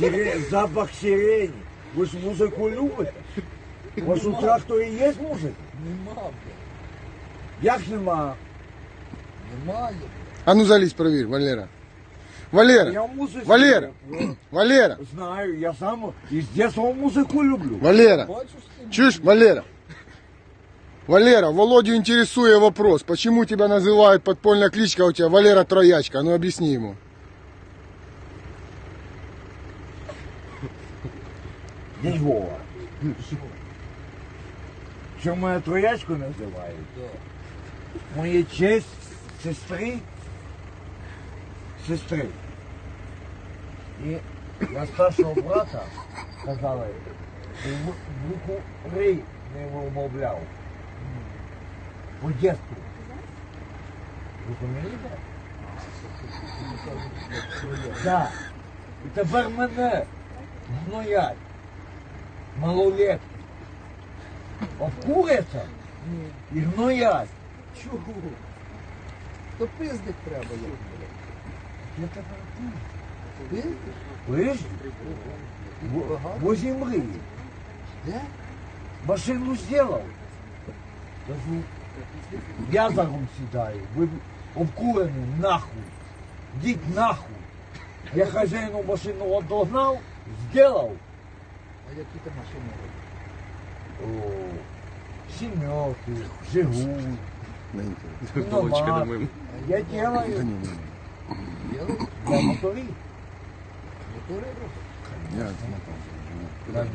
Сире- Запах сирені. Ви ж музику любите? У вас у тракторі є музика? Нема, блядь. Як нема? Немає. А ну залезь, проверь, Валера. Валера, Я в музиці. Валера. Валера, Знаю, я сам із дитинства музику люблю. Валера. Бачиш ти? Чуешь, Валера? Валера, Володю интересуя вопрос, почему тебя называют подпольная кличка у тебя Валера Троячка? А Ну объясни ему. Дядь Вова. Що мене троячку називають? Моє честь сестри. Сестри. І на старшого брата казали, «В- букву Ри не вимовляв. По дітку. Розумієте? Так. І тепер мене гноять. Малолетки. Обкуряться і гноять. Чого? То пиздик треба, як блядь. Я тепер тут. Пиздик? Вижди. Возле мрії. Де? Машину сделал. Кажу, я за руль сідаю. Ви обкурені нахуй. Діть нахуй. Я хазяїну машину одогнав, сделал. А які ти машини робиш? О, сімерки, Жигуль, Иномарки. Я делаю Ділаєш? для моторів. Мотори робиш? Да ні,